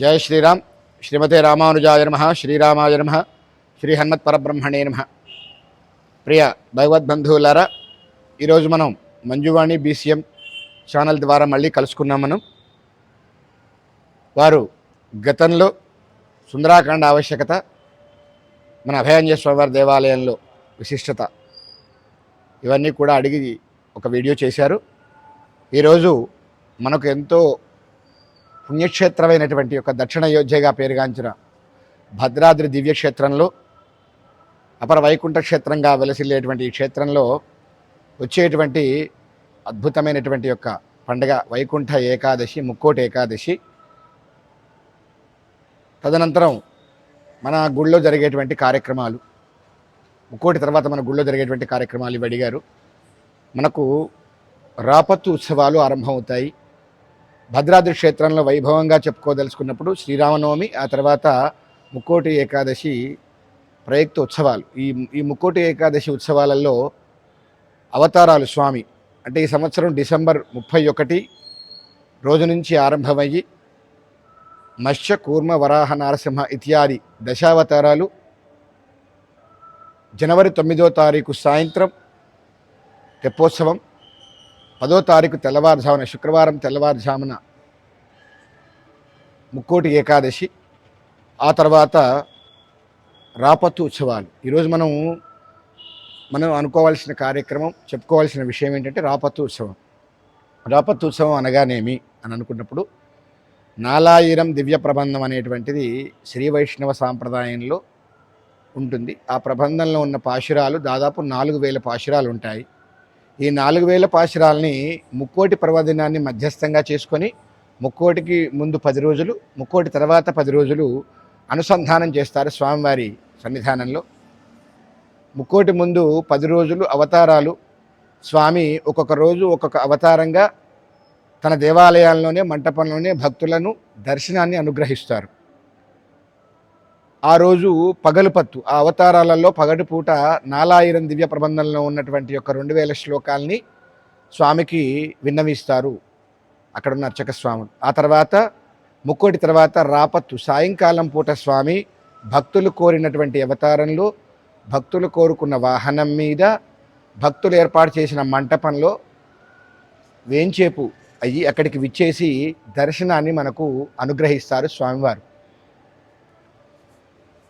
జయ శ్రీరామ్. శ్రీమతే రామానుజాయ నమ శ్రీరామాయ నమ శ్రీ హన్మత్ పరబ్రహ్మణే నమ. ప్రియ భగవద్బంధువులారా ఈరోజు మనం మంజువాణి బీసీఎం ఛానల్ ద్వారా మళ్ళీ కలుసుకున్నాం మనం. వారు గతంలో సుందరాకాండ ఆవశ్యకత మన అభయాంజయ స్వామివారి దేవాలయంలో విశిష్టత ఇవన్నీ కూడా అడిగి ఒక వీడియో చేశారు. ఈరోజు మనకు ఎంతో పుణ్యక్షేత్రమైనటువంటి యొక్క దక్షిణ అయోధ్యగా పేరుగాంచిన భద్రాద్రి దివ్యక్షేత్రంలో అపర వైకుంఠ క్షేత్రంగా వెలసిల్లేటువంటి ఈ క్షేత్రంలో వచ్చేటువంటి అద్భుతమైనటువంటి యొక్క పండగ వైకుంఠ ఏకాదశి ముక్కోటి ఏకాదశి. తదనంతరం మన గుళ్ళో జరిగేటువంటి కార్యక్రమాలు ముక్కోటి తర్వాత మన గుళ్ళో జరిగేటువంటి కార్యక్రమాలు ఇవి అడిగారు. మనకు రాపత్తు ఉత్సవాలు ఆరంభమవుతాయి. భద్రాద్రి క్షేత్రంలో వైభవంగా చెప్పుకోదలుచుకున్నప్పుడు శ్రీరామనవమి ఆ తర్వాత ముక్కోటి ఏకాదశి ప్రయుక్త ఉత్సవాలు. ఈ ఈ ముక్కోటి ఏకాదశి ఉత్సవాలలో అవతారాలు స్వామి. అంటే ఈ సంవత్సరం డిసెంబర్ ముప్పై ఒకటి రోజు నుంచి ఆరంభమయ్యి మత్స్య కూర్మ వరాహ నారసింహ ఇత్యాది దశావతారాలు జనవరి తొమ్మిదో తారీఖు సాయంత్రం తెప్పోత్సవం పదో తారీఖు తెల్లవారుజామున శుక్రవారం తెల్లవారుజామున ముక్కోటి ఏకాదశి ఆ తర్వాత రాపత్తు ఉత్సవాలు. ఈరోజు మనం మనం అనుకోవాల్సిన కార్యక్రమం చెప్పుకోవాల్సిన విషయం ఏంటంటే రాపత్తు ఉత్సవం. రాపత్తు ఉత్సవం అనగానేమి అని అనుకున్నప్పుడు నాలాయిరం దివ్య ప్రబంధం అనేటువంటిది శ్రీ వైష్ణవ సాంప్రదాయంలో ఉంటుంది. ఆ ప్రబంధంలో ఉన్న పాశురాలు దాదాపు నాలుగు వేల పాశురాలు ఉంటాయి. ఈ నాలుగు వేల పాశురాలని ముక్కోటి పర్వదినాన్ని మధ్యస్థంగా చేసుకొని ముక్కోటికి ముందు పది రోజులు ముక్కోటి తర్వాత పది రోజులు అనుసంధానం చేస్తారు స్వామివారి సన్నిధానంలో. ముక్కోటి ముందు పది రోజులు అవతారాలు. స్వామి ఒక్కొక్క రోజు ఒక్కొక్క అవతారంగా తన దేవాలయాల్లోనే మంటపంలోనే భక్తులను దర్శనాన్ని అనుగ్రహిస్తారు. ఆ రోజు పగలుపత్తు ఆ అవతారాలలో పగటిపూట నాలాయిరం దివ్య ప్రబంధంలో ఉన్నటువంటి యొక్క రెండు వేల శ్లోకాల్ని స్వామికి విన్నవిస్తారు. అక్కడున్న అర్చక స్వాములు ఆ తర్వాత ముక్కోటి తర్వాత రాపత్తు సాయంకాలం పూట స్వామి భక్తులు కోరినటువంటి అవతారంలో భక్తులు కోరుకున్న వాహనం మీద భక్తులు ఏర్పాటు చేసిన మంటపంలో వేంచేపు అయ్యి అక్కడికి విచ్చేసి దర్శనాన్ని మనకు అనుగ్రహిస్తారు స్వామివారు.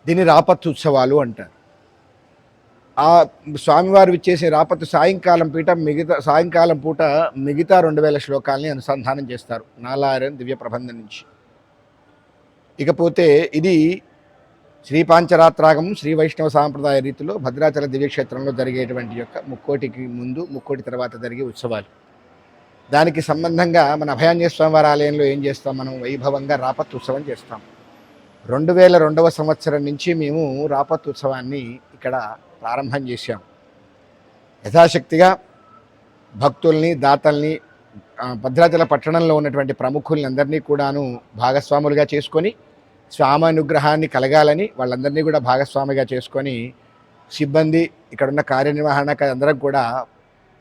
దీన్ని రాపత్ ఉత్సవాలు అంటారు. ఆ స్వామివారు చేసే రాపత్తు సాయంకాలం పీట మిగతా సాయంకాలం పూట మిగతా రెండు వేల శ్లోకాలని అనుసంధానం చేస్తారు నాలారం దివ్య ప్రబంధం నుంచి. ఇకపోతే ఇది శ్రీ పాంచరాత్రాగం శ్రీ వైష్ణవ సాంప్రదాయ రీతిలో భద్రాచల దివ్యక్షేత్రంలో జరిగేటువంటి యొక్క ముక్కోటికి ముందు ముక్కోటి తర్వాత జరిగే ఉత్సవాలు. దానికి సంబంధంగా మన అభయాంజయ స్వామివారి ఆలయంలో ఏం చేస్తాం మనం? వైభవంగా రాపత్ ఉత్సవం చేస్తాం. రెండు వేల రెండవ సంవత్సరం నుంచి మేము రాపత్తు ఉత్సవాన్ని ఇక్కడ ప్రారంభం చేశాం. యథాశక్తిగా భక్తుల్ని దాతల్ని భద్రాచల పట్టణంలో ఉన్నటువంటి ప్రముఖుల్ని అందరినీ కూడాను భాగస్వాములుగా చేసుకొని స్వామి అనుగ్రహాన్ని కలగాలని వాళ్ళందరినీ కూడా భాగస్వామిగా చేసుకొని సిబ్బంది ఇక్కడున్న కార్యనిర్వహణ అందరం కూడా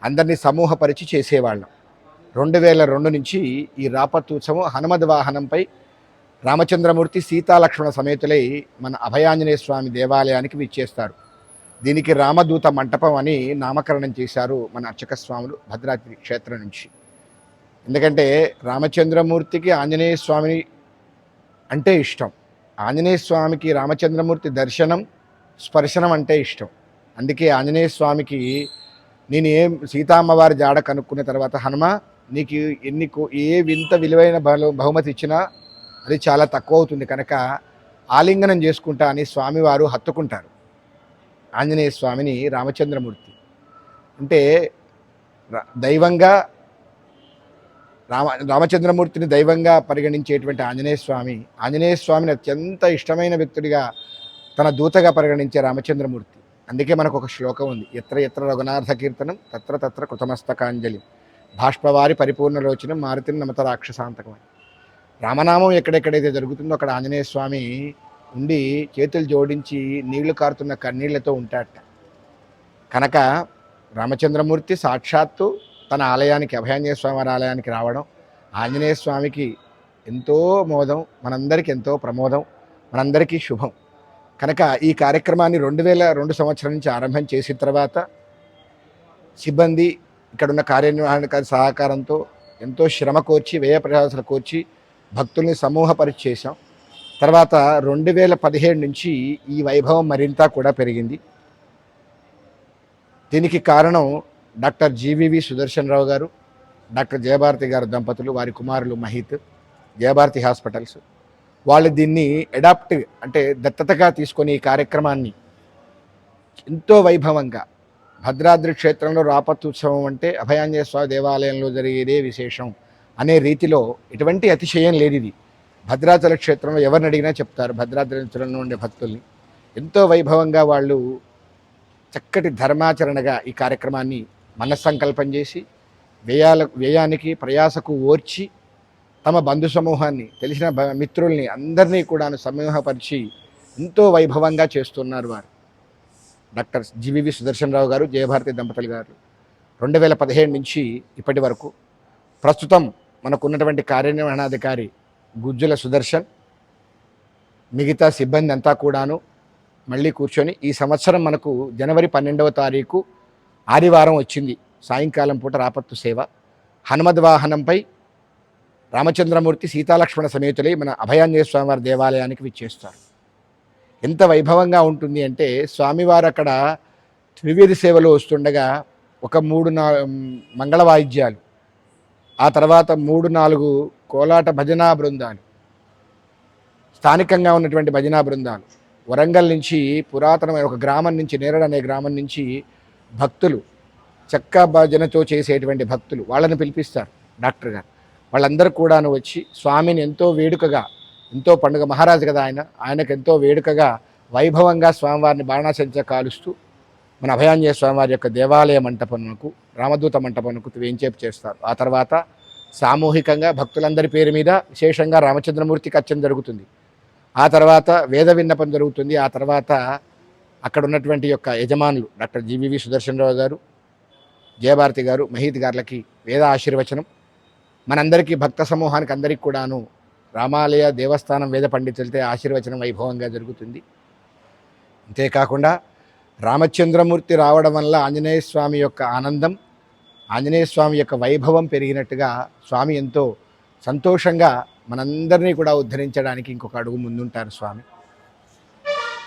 అందరినీ సమూహపరిచి చేసేవాళ్ళం. రెండు వేల రెండు నుంచి ఈ రాపత్ ఉత్సవం హనుమద్ వాహనంపై రామచంద్రమూర్తి సీతాలక్ష్మణ సమేతులై మన అభయాంజనేయ స్వామి దేవాలయానికి విచ్చేస్తారు. దీనికి రామదూత మంటపం అని నామకరణం చేశారు మన అర్చక స్వాములు భద్రాద్రి క్షేత్రం నుంచి. ఎందుకంటే రామచంద్రమూర్తికి ఆంజనేయ స్వామిని అంటే ఇష్టం. ఆంజనేయ స్వామికి రామచంద్రమూర్తి దర్శనం స్పర్శనం అంటే ఇష్టం. అందుకే ఆంజనేయ స్వామికి నేను ఏం సీతామ్మవారి జాడ కనుక్కున్న తర్వాత హనుమ నీకు ఎన్ని ఏ వింత విలువైన బహుమతి ఇచ్చినా అది చాలా తక్కువ అవుతుంది. కనుక ఆలింగనం చేసుకుంటా అని స్వామివారు హత్తుకుంటారు. ఆంజనేయ స్వామిని రామచంద్రమూర్తి. అంటే దైవంగా రామ రామచంద్రమూర్తిని దైవంగా పరిగణించేటువంటి ఆంజనేయ స్వామి ఆంజనేయ స్వామిని అత్యంత ఇష్టమైన వ్యక్తుడిగా తన దూతగా పరిగణించే రామచంద్రమూర్తి. అందుకే మనకు ఒక శ్లోకం ఉంది. ఎత్ర ఎత్ర రఘునాథ కీర్తనం తత్ర తత్ర కృతమస్తకాంజలి. భాష్పవారి పరిపూర్ణ లోచనం మారుతిని నమత రాక్షసాంతకం అని. రామనామం ఎక్కడెక్కడైతే జరుగుతుందో అక్కడ ఆంజనేయ స్వామి ఉండి చేతులు జోడించి నీళ్ళు కారుతున్న కన్నీళ్ళతో ఉంటాడట. కనుక రామచంద్రమూర్తి సాక్షాత్తు తన ఆలయానికి అభయాంజనేయ స్వామి వారి ఆలయానికి రావడం ఆంజనేయ స్వామికి ఎంతో మోదం మనందరికీ ఎంతో ప్రమోదం మనందరికీ శుభం. కనుక ఈ కార్యక్రమాన్ని రెండు వేల రెండు సంవత్సరం నుంచి ఆరంభం చేసిన తర్వాత సిబ్బంది ఇక్కడున్న కార్యనిర్వహణ సహకారంతో ఎంతో శ్రమ కోర్చి వ్యయ ప్రయాసాలు కోర్చి భక్తుల్ని సమూహపరిచేసాం తర్వాత రెండు వేల పదిహేడు నుంచి ఈ వైభవం మరింత కూడా పెరిగింది. దీనికి కారణం డాక్టర్ జీవివి సుదర్శన్ రావు గారు డాక్టర్ జయభారతి గారు దంపతులు వారి కుమారులు మహిత్ జయభారతి హాస్పిటల్స్. వాళ్ళు దీన్ని అడాప్ట్ అంటే దత్తతగా తీసుకొని ఈ కార్యక్రమాన్ని ఎంతో వైభవంగా భద్రాద్రి క్షేత్రంలో రాపత్ ఉత్సవం అంటే అభయాంజయ స్వామి దేవాలయంలో జరిగేదే విశేషం. అనే రీతిలో ఎటువంటి అతిశయం లేదు ఇది భద్రాచల క్షేత్రంలో ఎవరిని అడిగినా చెప్తారు. భద్రాచలంలో ఉండే భక్తుల్ని. ఎంతో వైభవంగా వాళ్ళు చక్కటి ధర్మాచరణగా ఈ కార్యక్రమాన్ని మనస్సంకల్పం చేసి వ్యయాల వ్యయానికి ప్రయాసకు ఓర్చి తమ బంధు సమూహాన్ని తెలిసిన మిత్రుల్ని అందరినీ కూడా సమూహపరిచి ఎంతో వైభవంగా చేస్తున్నారు వారు. డాక్టర్ జివివి సుదర్శన్ రావు గారు జయభారతి దంపతులు గారు. రెండు వేల పదిహేడు నుంచి ఇప్పటి వరకు ప్రస్తుతం మనకున్నటువంటి కార్యనిర్వహణాధికారి గుజ్జుల సుదర్శన్ మిగతా సిబ్బంది అంతా కూడాను మళ్ళీ కూర్చొని ఈ సంవత్సరం మనకు జనవరి పన్నెండవ తారీఖు ఆదివారం వచ్చింది సాయంకాలం పూట రాపత్తు సేవ. హనుమద్ వాహనంపై రామచంద్రమూర్తి సీతాలక్ష్మణ సమేతులై మన అభయాంజనేయ స్వామివారి దేవాలయానికి విచ్చేస్తారు. ఎంత వైభవంగా ఉంటుంది అంటే స్వామివారు అక్కడ త్రివేది సేవలో వస్తుండగా ఒక మూడు నా మంగళ వాయిద్యాలు ఆ తర్వాత మూడు నాలుగు కోలాట భజనా బృందాలు స్థానికంగా ఉన్నటువంటి భజనా బృందాలు. వరంగల్ నుంచి పురాతనమైన ఒక గ్రామం నుంచి నేరడు అనే గ్రామం నుంచి భక్తులు చెక్క భజనతో చేసేటువంటి భక్తులు వాళ్ళని పిలిపిస్తారు డాక్టర్ గారు. వాళ్ళందరూ కూడాను వచ్చి స్వామిని ఎంతో వేడుకగా ఎంతో పండుగ మహారాజు కదా ఆయన ఆయనకు ఎంతో వేడుకగా వైభవంగా స్వామివారిని బాణాసంచ కాలుస్తూ మన అభయాంజయ స్వామివారి యొక్క దేవాలయ మంటపంకు రామదూత మంటపంకు వేంచేపు చేస్తారు. ఆ తర్వాత సామూహికంగా భక్తులందరి పేరు మీద విశేషంగా రామచంద్రమూర్తికి అర్చన జరుగుతుంది. ఆ తర్వాత వేద విన్నపం జరుగుతుంది. ఆ తర్వాత అక్కడ ఉన్నటువంటి యొక్క యజమానులు డాక్టర్ జీవీవి సుదర్శనరావు గారు జయభారతి గారు మహీద్ గారులకి వేద ఆశీర్వచనం. మనందరికీ భక్త సమూహానికి అందరికీ కూడాను రామాలయ దేవస్థానం వేద పండితులతో ఆశీర్వచనం వైభవంగా జరుగుతుంది. అంతేకాకుండా రామచంద్రమూర్తి రావడం వల్ల ఆంజనేయ స్వామి యొక్క ఆనందం ఆంజనేయ స్వామి యొక్క వైభవం పెరిగినట్టుగా స్వామి ఎంతో సంతోషంగా మనందరినీ కూడా ఉద్ధరించడానికి ఇంకొక అడుగు ముందుంటారు స్వామి.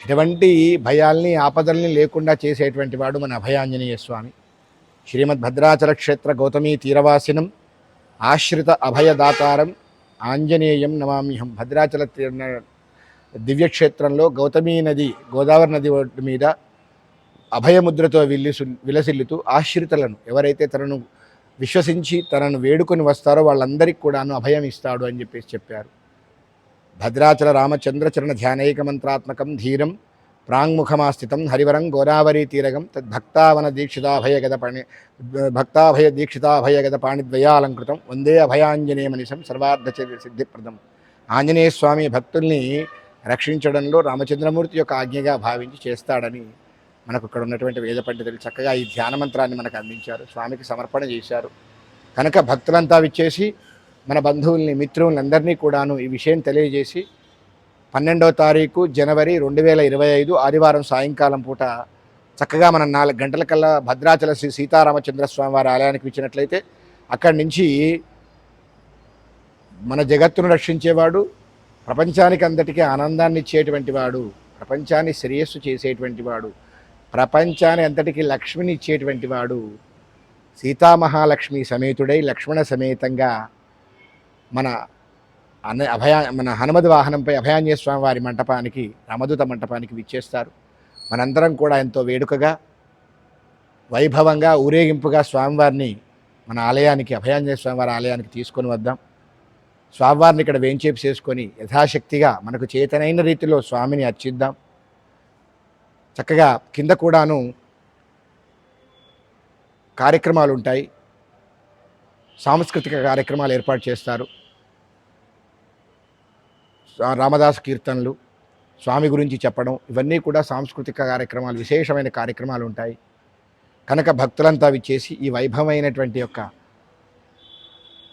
ఎటువంటి భయాల్ని ఆపదల్ని లేకుండా చేసేటువంటి వాడు మన అభయాంజనేయ స్వామి. శ్రీమద్ భద్రాచల క్షేత్ర గౌతమీ తీరవాసినం ఆశ్రిత అభయదాతారం ఆంజనేయం నమామ్యహం. భద్రాచల తీర- దివ్యక్షేత్రంలో గౌతమీ నది గోదావరి నది మీద అభయముద్రతో విల్లిసు విలసిల్లుతూ ఆశ్రితలను ఎవరైతే తనను విశ్వసించి తనను వేడుకొని వస్తారో వాళ్ళందరికీ కూడాను అభయం ఇస్తాడు అని చెప్పేసి చెప్పారు. భద్రాచల రామచంద్రచరణ ధ్యానైక మంత్రాత్మకం ధీరం ప్రాంగ్ముఖమాస్థితం హరివరం గోదావరి తీరగం తద్భక్తావన దీక్షితాభయగద పాణి భక్తాభయ దీక్షితాభయగద పాణిద్వయాలంకృతం వందే అభయాంజనేయమనిషం సర్వార్థ సిద్ధిప్రదం. ఆంజనేయ స్వామి భక్తుల్ని రక్షించడంలో రామచంద్రమూర్తి యొక్క ఆజ్ఞగా భావించి చేస్తాడని మనకు ఇక్కడ ఉన్నటువంటి వేద పండితులు చక్కగా ఈ ధ్యాన మంత్రాన్ని మనకు అందించారు. స్వామికి సమర్పణ చేశారు. కనుక భక్తులంతా విచ్చేసి మన బంధువుల్ని మిత్రుల్ని అందరినీ కూడాను ఈ విషయం తెలియజేసి పన్నెండవ తారీఖు జనవరి రెండు వేల ఇరవై ఐదు ఆదివారం సాయంకాలం పూట చక్కగా మనం నాలుగు గంటలకల్లా భద్రాచల శ్రీ సీతారామచంద్ర స్వామి వారి ఆలయానికి వచ్చినట్లయితే అక్కడి నుంచి మన జగత్తును రక్షించేవాడు ప్రపంచానికి అందరికీ ఆనందాన్ని ఇచ్చేటువంటి వాడు ప్రపంచాన్ని శ్రేయస్సు చేసేటువంటి వాడు ప్రపంచాన్ని అంతటికీ లక్ష్మిని ఇచ్చేటువంటి వాడు సీతామహాలక్ష్మి సమేతుడై లక్ష్మణ సమేతంగా మన అన్న అభయ మన హనుమద్ వాహనంపై అభయాంజనేయ స్వామి వారి మంటపానికి రామదూత మంటపానికి విచ్చేస్తారు. మనందరం కూడా ఎంతో వేడుకగా వైభవంగా ఊరేగింపుగా స్వామివారిని మన ఆలయానికి అభయాంజనేయ స్వామివారి ఆలయానికి తీసుకొని వద్దాం. స్వామివారిని ఇక్కడ వేంచేపు చేసుకొని యథాశక్తిగా మనకు చేతనైన రీతిలో స్వామిని అర్చిద్దాం. చక్కగా కింద కూడాను కార్యక్రమాలు ఉంటాయి సాంస్కృతిక కార్యక్రమాలు ఏర్పాటు చేస్తారు. రామదాస్ కీర్తనలు స్వామి గురించి చెప్పడం ఇవన్నీ కూడా సాంస్కృతిక కార్యక్రమాలు విశేషమైన కార్యక్రమాలు ఉంటాయి కనుక భక్తులంతా విచ్చేసి ఈ వైభవమైనటువంటి యొక్క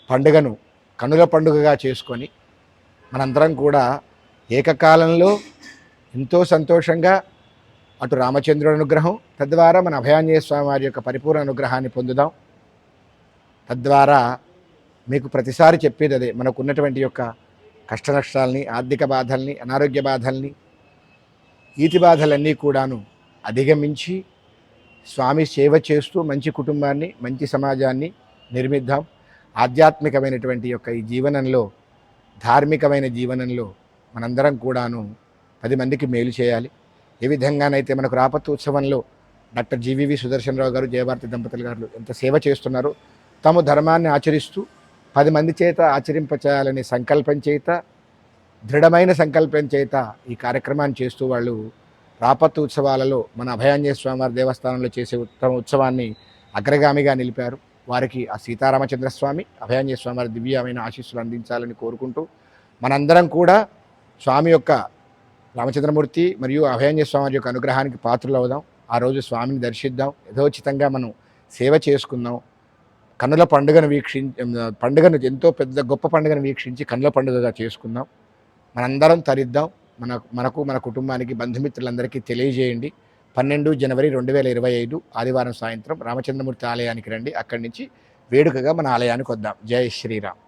పండుగను కనుల పండుగగా చేసుకొని మనందరం కూడా ఏకకాలంలో ఎంతో సంతోషంగా అటు రామచంద్రుడి అనుగ్రహం తద్వారా మన అభయాంజనేయ స్వామి వారి యొక్క పరిపూర్ణ అనుగ్రహాన్ని పొందుదాం. తద్వారా మీకు ప్రతిసారి చెప్పేది అదే మనకు ఉన్నటువంటి యొక్క కష్ట నష్టాలని ఆర్థిక బాధల్ని అనారోగ్య బాధల్ని ఈతి బాధలన్నీ కూడాను అధిగమించి స్వామి సేవ చేస్తూ మంచి కుటుంబాన్ని మంచి సమాజాన్ని నిర్మిద్దాం. ఆధ్యాత్మికమైనటువంటి యొక్క ఈ జీవనంలో ధార్మికమైన జీవనంలో మనందరం కూడాను పది మందికి మేలు చేయాలి. ఏ విధంగానైతే మనకు రాపత్తు ఉత్సవంలో డాక్టర్ జీవీవి సుదర్శనరావు గారు జయభారతి దంపతులు గారు ఎంత సేవ చేస్తున్నారో తాము ధర్మాన్ని ఆచరిస్తూ పది మంది చేత ఆచరింపచేయాలనే సంకల్పం చేత దృఢమైన సంకల్పం చేత ఈ కార్యక్రమాన్ని చేస్తూ వాళ్ళు రాపత్ ఉత్సవాలలో మన అభయాంజనేయ స్వామివారి దేవస్థానంలో చేసే ఉత్తమ ఉత్సవాన్ని అగ్రగామిగా నిలిపారు. వారికి ఆ సీతారామచంద్ర స్వామి స్వామివారి దివ్యమైన ఆశీస్సులు అందించాలని కోరుకుంటూ మనందరం కూడా స్వామి యొక్క రామచంద్రమూర్తి మరియు అభయంజ స్వామి యొక్క అనుగ్రహానికి పాత్రలు అవుదాం. ఆ రోజు స్వామిని దర్శిద్దాం. యథోచితంగా మనం సేవ చేసుకుందాం. కన్నుల పండుగను వీక్షించి పండుగను ఎంతో పెద్ద గొప్ప పండుగను వీక్షించి కన్నుల పండుగగా చేసుకుందాం. మనందరం తరిద్దాం. మన మనకు మన కుటుంబానికి బంధుమిత్రులందరికీ తెలియజేయండి. పన్నెండు జనవరి రెండు వేల ఇరవై ఐదు ఆదివారం సాయంత్రం రామచంద్రమూర్తి ఆలయానికి రండి. అక్కడి నుంచి వేడుకగా మన ఆలయానికి వద్దాం. జై శ్రీరామ్.